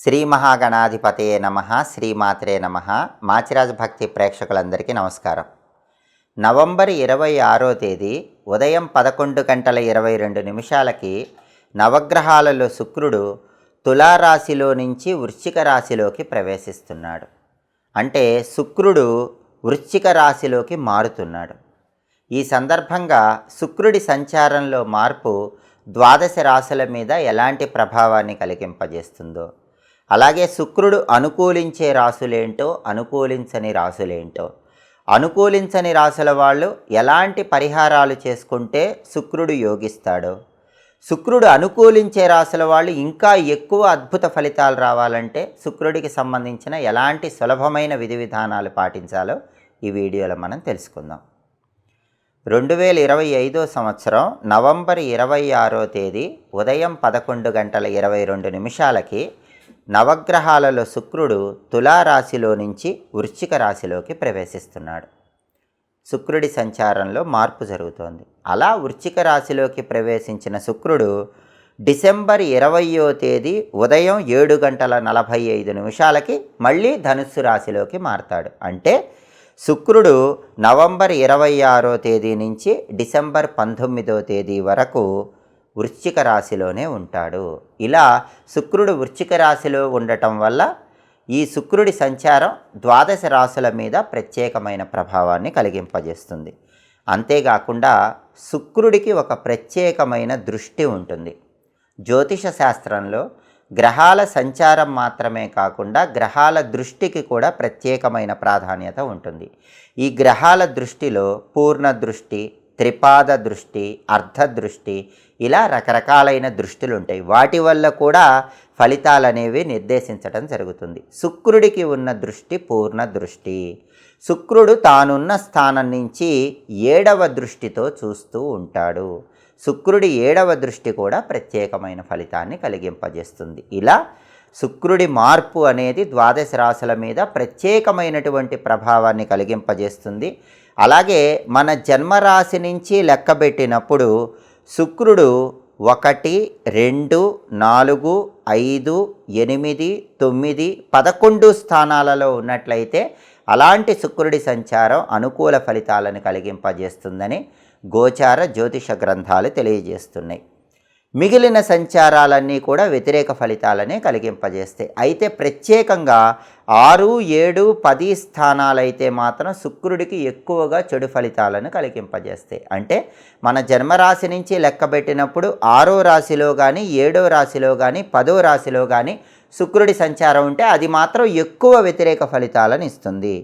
శ్రీ మహాగణాధిపతే నమ శ్రీమాత్రే నమ. మాచిరాజ భక్తి ప్రేక్షకులందరికీ నమస్కారం. నవంబర్ ఇరవై ఆరో తేదీ ఉదయం పదకొండు గంటల ఇరవై రెండు నిమిషాలకి నవగ్రహాలలో శుక్రుడు తులారాశిలో నుంచి వృశ్చిక రాశిలోకి ప్రవేశిస్తున్నాడు. అంటే శుక్రుడు వృశ్చిక రాశిలోకి మారుతున్నాడు. ఈ సందర్భంగా శుక్రుడి సంచారంలో మార్పు ద్వాదశ రాశుల మీద ఎలాంటి ప్రభావాన్ని కలిగింపజేస్తుందో అలాగే శుక్రుడు అనుకూలించే రాసులేంటో అనుకూలించని రాసులేంటో. అనుకూలించని రాసుల వాళ్ళు ఎలాంటి పరిహారాలు చేసుకుంటే శుక్రుడు యోగిస్తాడు. శుక్రుడు అనుకూలించే రాసుల వాళ్ళు ఇంకా ఎక్కువ అద్భుత ఫలితాలు రావాలంటే శుక్రుడికి సంబంధించిన ఎలాంటి సులభమైన విధి విధానాలు పాటించాలో ఈ వీడియోలో మనం తెలుసుకుందాం. రెండు వేల ఇరవై ఐదో సంవత్సరం నవంబర్ ఇరవై ఆరో తేదీ ఉదయం పదకొండు గంటల ఇరవై రెండు నిమిషాలకి నవగ్రహాలలో శుక్రుడు తులారాశిలో నుంచి వృశ్చిక రాశిలోకి ప్రవేశిస్తున్నాడు. శుక్రుడి సంచారంలో మార్పు జరుగుతోంది. అలా వృశ్చిక రాశిలోకి ప్రవేశించిన శుక్రుడు డిసెంబర్ ఇరవయో తేదీ ఉదయం ఏడు గంటల నలభై ఐదు నిమిషాలకి మళ్ళీ ధనుస్సు రాశిలోకి మారతాడు. అంటే శుక్రుడు నవంబర్ ఇరవై ఆరో తేదీ నుంచి డిసెంబర్ పంతొమ్మిదో తేదీ వరకు వృశ్చిక రాశిలోనే ఉంటాడు. ఇలా శుక్రుడు వృశ్చిక రాశిలో ఉండటం వల్ల ఈ శుక్రుడి సంచారం ద్వాదశ రాశుల మీద ప్రత్యేకమైన ప్రభావాన్ని కలిగింపజేస్తుంది. అంతేకాకుండా శుక్రుడికి ఒక ప్రత్యేకమైన దృష్టి ఉంటుంది. జ్యోతిష శాస్త్రంలో గ్రహాల సంచారం మాత్రమే కాకుండా గ్రహాల దృష్టికి కూడా ప్రత్యేకమైన ప్రాధాన్యత ఉంటుంది. ఈ గ్రహాల దృష్టిలో పూర్ణ దృష్టి త్రిపాద దృష్టి అర్ధ దృష్టి ఇలా రకరకాలైన దృష్టిలు ఉంటాయి వాటి వల్ల కూడా ఫలితాలు అనేవి నిర్దేశించడం జరుగుతుంది. శుక్రుడికి ఉన్న దృష్టి పూర్ణ దృష్టి. శుక్రుడు తానున్న స్థానం నుంచి ఏడవ దృష్టితో చూస్తూ ఉంటాడు. శుక్రుడి ఏడవ దృష్టి కూడా ప్రత్యేకమైన ఫలితాన్ని కలిగింపజేస్తుంది. ఇలా శుక్రుడి మార్పు అనేది ద్వాదశ రాశుల మీద ప్రత్యేకమైనటువంటి ప్రభావాన్ని కలిగింపజేస్తుంది. అలాగే మన జన్మరాశి నుంచి లెక్కబెట్టినప్పుడు శుక్రుడు ఒకటి రెండు నాలుగు ఐదు ఎనిమిది తొమ్మిది పదకొండు స్థానాలలో ఉన్నట్లయితే అలాంటి శుక్రుడి సంచారం అనుకూల ఫలితాలను కలిగింపజేస్తుందని గోచార జ్యోతిష గ్రంథాలు తెలియజేస్తున్నాయి. మిగిలిన సంచారాలన్నీ కూడా వ్యతిరేక ఫలితాలనే కలిగింపజేస్తాయి అయితే ప్రత్యేకంగా ఆరు ఏడు పది స్థానాలైతే మాత్రం శుక్రుడికి ఎక్కువగా చెడు ఫలితాలను కలిగింపజేస్తాయి అంటే మన జన్మరాశి నుంచి లెక్కబెట్టినప్పుడు ఆరో రాశిలో కానీ ఏడో రాశిలో కానీ పదో రాశిలో కానీ శుక్రుడి సంచారం ఉంటే అది మాత్రం ఎక్కువ వ్యతిరేక ఫలితాలను ఇస్తుంది.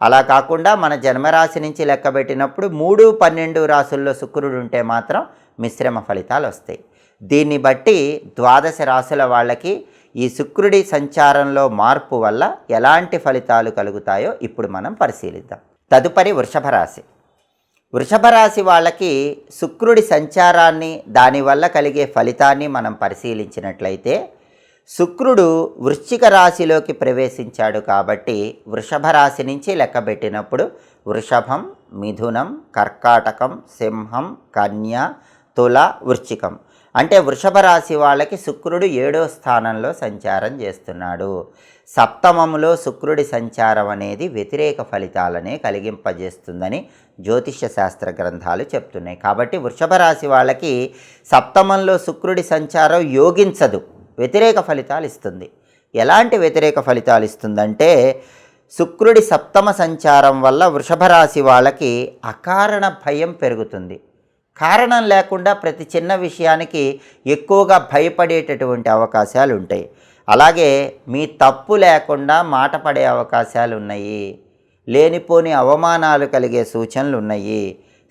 అలా కాకుండా మన జన్మరాశి నుంచి లెక్కబెట్టినప్పుడు మూడు పన్నెండు రాసుల్లో శుక్రుడు ఉంటే మాత్రం మిశ్రమ ఫలితాలు వస్తాయి దీన్ని బట్టి ద్వాదశ రాశుల వాళ్ళకి ఈ శుక్రుడి సంచారంలో మార్పు వల్ల ఎలాంటి ఫలితాలు కలుగుతాయో ఇప్పుడు మనం పరిశీలిద్దాం. తదుపరి వృషభ రాశి. వృషభ రాశి వాళ్ళకి శుక్రుడి సంచారాన్ని దానివల్ల కలిగే ఫలితాన్ని మనం పరిశీలించినట్లయితే శుక్రుడు వృశ్చిక రాశిలోకి ప్రవేశించాడు కాబట్టి వృషభ రాశి నుంచి లెక్కబెట్టినప్పుడు వృషభం మిథునం కర్కాటకం సింహం కన్య తుల వృశ్చికం. అంటే వృషభ రాశి వాళ్ళకి శుక్రుడు ఏడో స్థానంలో సంచారం చేస్తున్నాడు. సప్తమములో శుక్రుడి సంచారం అనేది వ్యతిరేక ఫలితాలనే కలిగింపజేస్తుందని జ్యోతిష్య శాస్త్ర గ్రంథాలు చెప్తున్నాయి. కాబట్టి వృషభ రాశి వాళ్ళకి సప్తమంలో శుక్రుడి సంచారం యోగించదు. వ్యతిరేక ఫలితాలు ఇస్తుంది. ఎలాంటి వ్యతిరేక ఫలితాలు ఇస్తుందంటే శుక్రుడి సప్తమ సంచారం వల్ల వృషభ రాశి వాళ్ళకి అకారణ భయం పెరుగుతుంది. కారణం లేకుండా ప్రతి చిన్న విషయానికి ఎక్కువగా భయపడేటటువంటి అవకాశాలు ఉంటాయి అలాగే మీ తప్పు లేకుండా మాట పడే అవకాశాలు ఉన్నాయి లేనిపోని అవమానాలు కలిగే సూచనలు ఉన్నాయి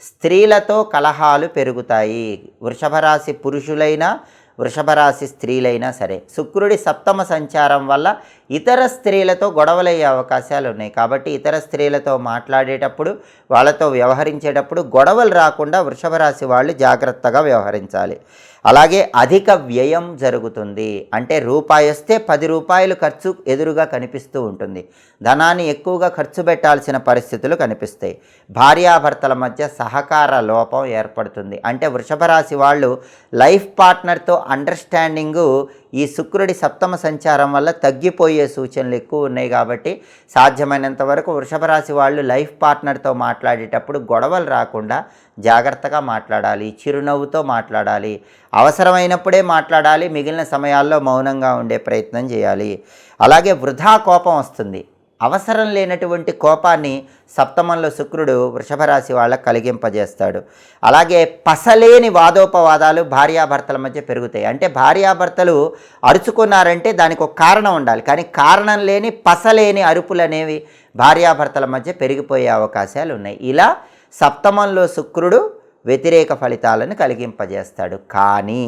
స్త్రీలతో కలహాలు పెరుగుతాయి. వృషభరాశి పురుషులైనా వృషభరాశి స్త్రీలైనా సరే శుక్రుడి సప్తమ సంచారం వల్ల ఇతర స్త్రీలతో గొడవలయ్యే అవకాశాలు ఉన్నాయి. కాబట్టి ఇతర స్త్రీలతో మాట్లాడేటప్పుడు వాళ్ళతో వ్యవహరించేటప్పుడు గొడవలు రాకుండా వృషభరాశి వాళ్ళు జాగ్రత్తగా వ్యవహరించాలి. అలాగే అధిక వ్యయం జరుగుతుంది. అంటే రూపాయి వస్తే పది రూపాయలు ఖర్చు ఎదురుగా కనిపిస్తూ ఉంటుంది. ధనాన్ని ఎక్కువగా ఖర్చు పెట్టాల్సిన పరిస్థితులు కనిపిస్తాయి. భార్యాభర్తల మధ్య సహకార లోపం ఏర్పడుతుంది. అంటే వృషభ రాశి వాళ్ళు లైఫ్ పార్ట్నర్తో అండర్స్టాండింగు ఈ శుక్రుడి సప్తమ సంచారం వల్ల తగ్గిపోయే సూచనలు ఎక్కువ ఉన్నాయి కాబట్టి సాధ్యమైనంత వరకు వృషభ రాశి వాళ్ళు లైఫ్ పార్ట్నర్తో మాట్లాడేటప్పుడు గొడవలు రాకుండా జాగ్రత్తగా మాట్లాడాలి చిరునవ్వుతో మాట్లాడాలి అవసరమైనప్పుడే మాట్లాడాలి మిగిలిన సమయాల్లో మౌనంగా ఉండే ప్రయత్నం చేయాలి. అలాగే వృధా కోపం వస్తుంది. అవసరం లేనటువంటి కోపాన్ని సప్తమంలో శుక్రుడు వృషభరాశి వాళ్ళకు కలిగింపజేస్తాడు. అలాగే పసలేని వాదోపవాదాలు భార్యాభర్తల మధ్య పెరుగుతాయి. అంటే భార్యాభర్తలు అరుచుకున్నారంటే దానికి ఒక కారణం ఉండాలి. కానీ కారణం లేని పసలేని అరుపులు అనేవి భార్యాభర్తల మధ్య పెరిగిపోయే అవకాశాలు ఉన్నాయి. ఇలా సప్తమంలో శుక్రుడు వ్యతిరేక ఫలితాలను కలిగింపజేస్తాడు. కానీ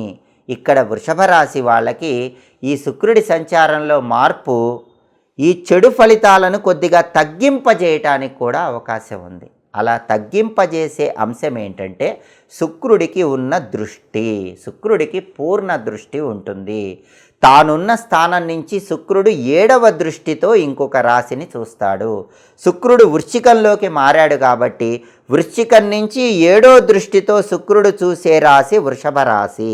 ఇక్కడ వృషభ రాశి వాళ్ళకి ఈ శుక్రుడి సంచారంలో మార్పు ఈ చెడు ఫలితాలను కొద్దిగా తగ్గింపజేయటానికి కూడా అవకాశం ఉంది. అలా తగ్గింపజేసే అంశం ఏంటంటే శుక్రుడికి ఉన్న దృష్టి శుక్రుడికి పూర్ణ దృష్టి ఉంటుంది. తానున్న స్థానం నుంచి శుక్రుడు ఏడవ దృష్టితో ఇంకొక రాశిని చూస్తాడు. శుక్రుడు వృశ్చికంలోకి మారాడు కాబట్టి వృశ్చికం నుంచి ఏడో దృష్టితో శుక్రుడు చూసే రాశి వృషభ రాశి.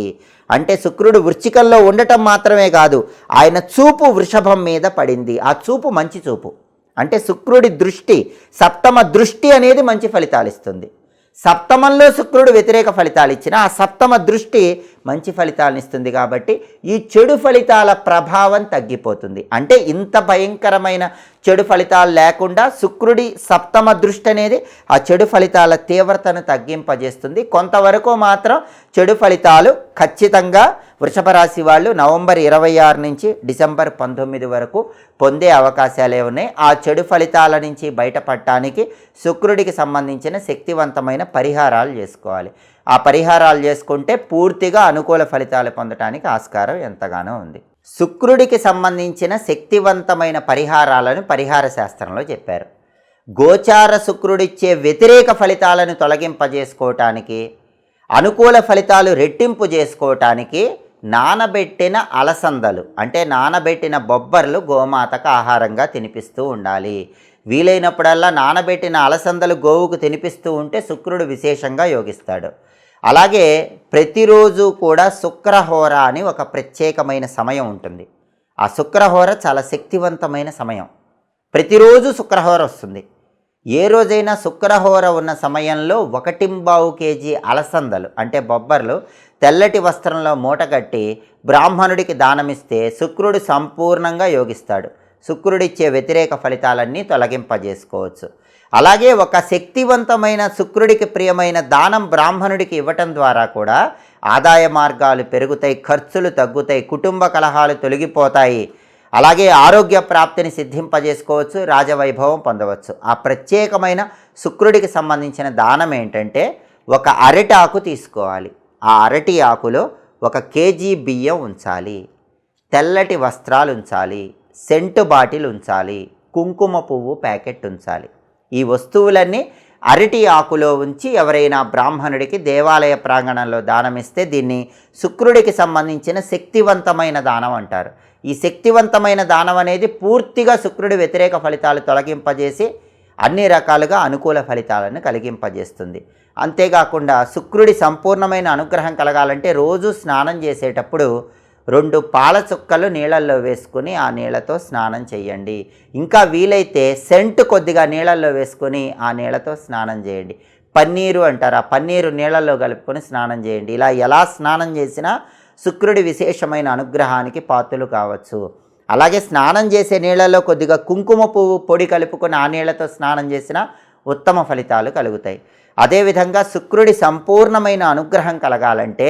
అంటే శుక్రుడు వృశ్చికంలో ఉండటం మాత్రమే కాదు ఆయన చూపు వృషభం మీద పడింది. ఆ చూపు మంచి చూపు. అంటే శుక్రుడి దృష్టి సప్తమ దృష్టి అనేది మంచి ఫలితాలు ఇస్తుంది. సప్తమంలో శుక్రుడు వ్యతిరేక ఫలితాలు ఇచ్చిన ఆ సప్తమ దృష్టి మంచి ఫలితాలను ఇస్తుంది కాబట్టి ఈ చెడు ఫలితాల ప్రభావం తగ్గిపోతుంది. అంటే ఇంత భయంకరమైన చెడు ఫలితాలు లేకుండా శుక్రుడి సప్తమ దృష్టి అనేది ఆ చెడు ఫలితాల తీవ్రతను తగ్గింపజేస్తుంది. కొంతవరకు మాత్రం చెడు ఫలితాలు ఖచ్చితంగా వృషభ రాశి వాళ్ళు నవంబర్ ఇరవై ఆరు నుంచి డిసెంబర్ పంతొమ్మిది వరకు పొందే అవకాశాలే ఉన్నాయి. ఆ చెడు ఫలితాల నుంచి బయటపడటానికి శుక్రుడికి సంబంధించిన శక్తివంతమైన పరిహారాలు చేసుకోవాలి. ఆ పరిహారాలు చేసుకుంటే పూర్తిగా అనుకూల ఫలితాలు పొందడానికి ఆస్కారం ఎంతగానో ఉంది. శుక్రుడికి సంబంధించిన శక్తివంతమైన పరిహారాలను పరిహార శాస్త్రంలో చెప్పారు. గోచార శుక్రుడిచ్చే వ్యతిరేక ఫలితాలను తొలగింపజేసుకోవటానికి అనుకూల ఫలితాలు రెట్టింపు చేసుకోవటానికి నానబెట్టిన అలసందలు అంటే నానబెట్టిన బొబ్బర్లు గోమాతకు ఆహారంగా తినిపిస్తూ ఉండాలి. వీలైనప్పుడల్లా నానబెట్టిన అలసందలు గోవుకు తినిపిస్తూ ఉంటే శుక్రుడు విశేషంగా యోగిస్తాడు. అలాగే ప్రతిరోజు కూడా శుక్రహోర అని ఒక ప్రత్యేకమైన సమయం ఉంటుంది. ఆ శుక్రహోర చాలా శక్తివంతమైన సమయం. ప్రతిరోజు శుక్రహోర వస్తుంది. ఏ రోజైనా శుక్రహోర ఉన్న సమయంలో ఒకటింబావు కేజీ అలసందలు అంటే బొబ్బర్లు తెల్లటి వస్త్రంలో మూటగట్టి బ్రాహ్మణుడికి దానమిస్తే శుక్రుడు సంపూర్ణంగా యోగిస్తాడు. శుక్రుడిచ్చే వ్యతిరేక ఫలితాలన్నీ తొలగింపజేసుకోవచ్చు. అలాగే ఒక శక్తివంతమైన శుక్రుడికి ప్రియమైన దానం బ్రాహ్మణుడికి ఇవ్వటం ద్వారా కూడా ఆదాయ మార్గాలు పెరుగుతాయి ఖర్చులు తగ్గుతాయి కుటుంబ కలహాలు తొలగిపోతాయి. అలాగే ఆరోగ్య ప్రాప్తిని సిద్ధింపజేసుకోవచ్చు రాజవైభవం పొందవచ్చు. ఆ ప్రత్యేకమైన శుక్రుడికి సంబంధించిన దానం ఏంటంటే ఒక అరటి ఆకు తీసుకోవాలి. ఆ అరటి ఆకులో ఒక కేజీ బియ్యం ఉంచాలి. తెల్లటి వస్త్రాలు ఉంచాలి. సెంటు బాటిల్ ఉంచాలి. కుంకుమ పువ్వు ప్యాకెట్ ఉంచాలి. ఈ వస్తువులన్నీ అరటి ఆకులో ఉంచి ఎవరైనా బ్రాహ్మణుడికి దేవాలయ ప్రాంగణంలో దానమిస్తే దీన్ని శుక్రుడికి సంబంధించిన శక్తివంతమైన దానం అంటారు. ఈ శక్తివంతమైన దానం అనేది పూర్తిగా శుక్రుడి వ్యతిరేక ఫలితాలు తొలగింపజేసి అన్ని రకాలుగా అనుకూల ఫలితాలను కలిగింపజేస్తుంది. అంతేకాకుండా శుక్రుడి సంపూర్ణమైన అనుగ్రహం కలగాలంటే రోజు స్నానం చేసేటప్పుడు రెండు పాల చుక్కలు నీళ్ళల్లో వేసుకుని ఆ నీళ్ళతో స్నానం చేయండి. ఇంకా వీలైతే సెంట్ కొద్దిగా నీళ్ళల్లో వేసుకొని ఆ నీళ్ళతో స్నానం చేయండి. పన్నీరు అంటారు. ఆ పన్నీరు నీళ్ళల్లో కలుపుకొని స్నానం చేయండి. ఇలా ఎలా స్నానం చేసినా శుక్రుడి విశేషమైన అనుగ్రహానికి పాత్రలు కావచ్చు. అలాగే స్నానం చేసే నీళ్ళలో కొద్దిగా కుంకుమ పువ్వు పొడి కలుపుకొని ఆ నీళ్ళతో స్నానం చేసినా ఉత్తమ ఫలితాలు కలుగుతాయి. అదేవిధంగా శుక్రుడి సంపూర్ణమైన అనుగ్రహం కలగాలంటే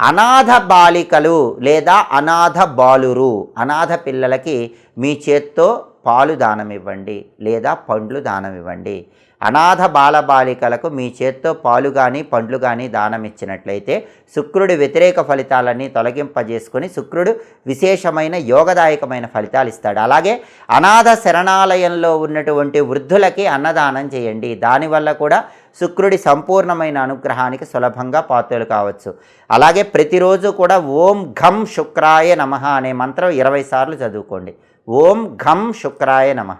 అనాథ బాలికలు లేదా అనాథ బాలురు అనాథ పిల్లలకి మీ చేత్తో పాలు దానం ఇవ్వండి లేదా పండ్లు దానం ఇవ్వండి అనాథ బాలబాలికలకు మీ చేత్తో పాలు కానీ పండ్లు కానీ దానం ఇచ్చినట్లయితే శుక్రుడి వ్యతిరేక ఫలితాలన్నీ తొలగింపజేసుకొని శుక్రుడు విశేషమైన యోగదాయకమైన ఫలితాలు ఇస్తాడు అలాగే అనాథ శరణాలయంలో ఉన్నటువంటి వృద్ధులకి అన్నదానం చేయండి. దానివల్ల కూడా శుక్రుడి సంపూర్ణమైన అనుగ్రహానికి సులభంగా పాత్రలు కావచ్చు. అలాగే ప్రతిరోజు కూడా ఓం ఘం శుక్రాయ నమ అనే మంత్రం ఇరవై సార్లు చదువుకోండి. ఓం ఘం శుక్రాయ నమ.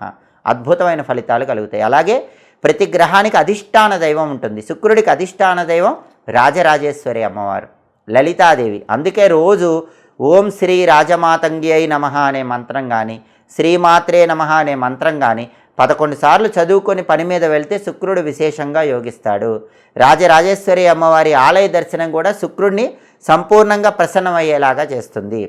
అద్భుతమైన ఫలితాలు కలుగుతాయి. అలాగే ప్రతి గ్రహానికి అధిష్టాన దైవం ఉంటుంది. శుక్రుడికి అధిష్టాన దైవం రాజరాజేశ్వరి అమ్మవారు లలితాదేవి. అందుకే రోజు ఓం శ్రీ రాజమాతంగి అయి నమ అనే మంత్రం కానీ శ్రీమాత్రే నమ అనే మంత్రం కానీ పదకొండు సార్లు చదువుకొని పని మీద వెళ్తే శుక్రుడు విశేషంగా యోగిస్తాడు. రాజరాజేశ్వరి అమ్మవారి ఆలయ దర్శనం కూడా శుక్రుడిని సంపూర్ణంగా ప్రసన్నమయ్యేలాగా చేస్తుంది.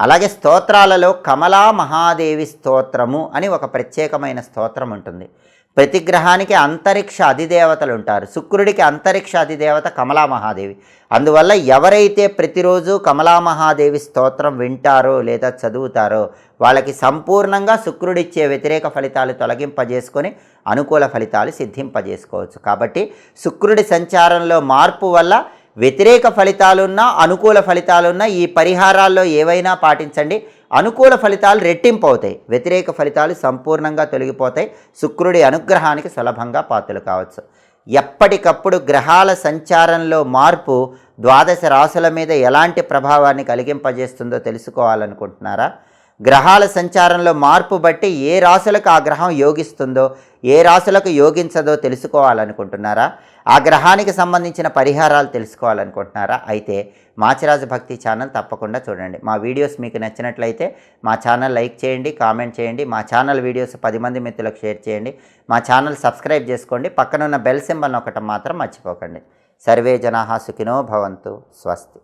అలాగే స్తోత్రాలలో కమలా మహాదేవి స్తోత్రము అని ఒక ప్రత్యేకమైన స్తోత్రం ఉంటుంది. ప్రతి గ్రహానికి అంతరిక్ష అధిదేవతలు ఉంటారు. శుక్రుడికి అంతరిక్ష అధిదేవత కమలా మహాదేవి. అందువల్ల ఎవరైతే ప్రతిరోజు కమలా మహాదేవి స్తోత్రం వింటారో లేదా చదువుతారో వాళ్ళకి సంపూర్ణంగా శుక్రుడిచ్చే వ్యతిరేక ఫలితాలు తొలగింపజేసుకొని అనుకూల ఫలితాలు సిద్ధింపజేసుకోవచ్చు. కాబట్టి శుక్రుడి సంచారంలో మార్పు వల్ల వ్యతిరేక ఫలితాలున్నా అనుకూల ఫలితాలున్నా ఈ పరిహారాల్లో ఏవైనా పాటించండి. అనుకూల ఫలితాలు రెట్టింపు అవుతాయి. వ్యతిరేక ఫలితాలు సంపూర్ణంగా తొలగిపోతాయి. శుక్రుడి అనుగ్రహానికి సులభంగా పాత్రలు కావచ్చు. ఎప్పటికప్పుడు గ్రహాల సంచారంలో మార్పు ద్వాదశ రాసుల మీద ఎలాంటి ప్రభావాన్ని కలిగింపజేస్తుందో తెలుసుకోవాలనుకుంటున్నారా? గ్రహాల సంచారంలో మార్పు బట్టి ఏ రాశులకు ఆ గ్రహం యోగిస్తుందో ఏ రాశులకు యోగించదో తెలుసుకోవాలనుకుంటున్నారా? ఆ గ్రహానికి సంబంధించిన పరిహారాలు తెలుసుకోవాలనుకుంటున్నారా? అయితే మాచిరాజు భక్తి ఛానల్ తప్పకుండా చూడండి. మా వీడియోస్ మీకు నచ్చినట్లయితే మా ఛానల్ లైక్ చేయండి కామెంట్ చేయండి మా ఛానల్ వీడియోస్ పది మంది మిత్రులకు షేర్ చేయండి మా ఛానల్ సబ్స్క్రైబ్ చేసుకోండి పక్కనున్న బెల్ సింబల్ ఒకటి మాత్రం మర్చిపోకండి. సర్వే జనాహా సుఖినో భవంతు స్వస్తి.